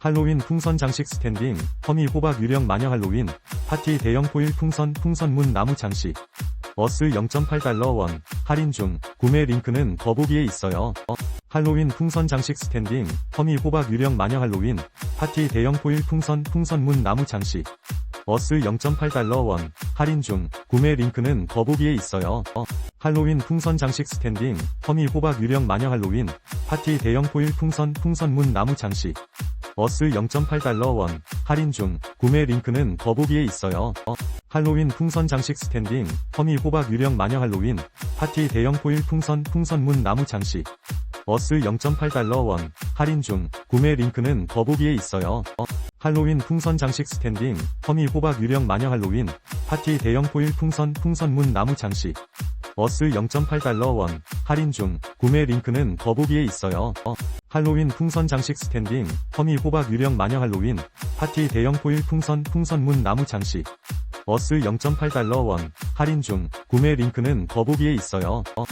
할로윈 풍선 장식 스탠딩, 허미 호박 유령 마녀 할로윈, 파티 대형 포일 풍선 풍선문 나무 장식. 어스 0.8달러 원, 할인 중, 구매 링크는 더보기에 있어요. 어, 할로윈 풍선 장식 스탠딩, 허미 호박 유령 마녀 할로윈, 파티 대형 포일 풍선 풍선문 나무 장식. 어스 0.8달러 원, 할인 중, 구매 링크는 더보기에 있어요. 어, 할로윈 풍선 장식 스탠딩, 허미 호박 유령 마녀 할로윈, 파티 대형 포일 풍선 풍선문 나무 장식. 어스 0.8달러 원, 할인 중, 구매 링크는 더보기에 있어요. 어, 할로윈 풍선 장식 스탠딩, 허미 호박 유령 마녀 할로윈, 파티 대형 포일 풍선 풍선문 나무 장식. 어스 0.8달러 원, 할인 중, 구매 링크는 더보기에 있어요. 어, 할로윈 풍선 장식 스탠딩, 허미 호박 유령 마녀 할로윈, 파티 대형 포일 풍선 풍선문 나무 장식. 어스 0.8달러 원, 할인 중, 구매 링크는 더보기에 있어요. 어, 할로윈 풍선 장식 스탠딩, 허미 호박 유령 마녀 할로윈, 파티 대형 포일 풍선 풍선문 나무 장식. 어스 0.8달러 원, 할인 중, 구매 링크는 더보기에 있어요. 어,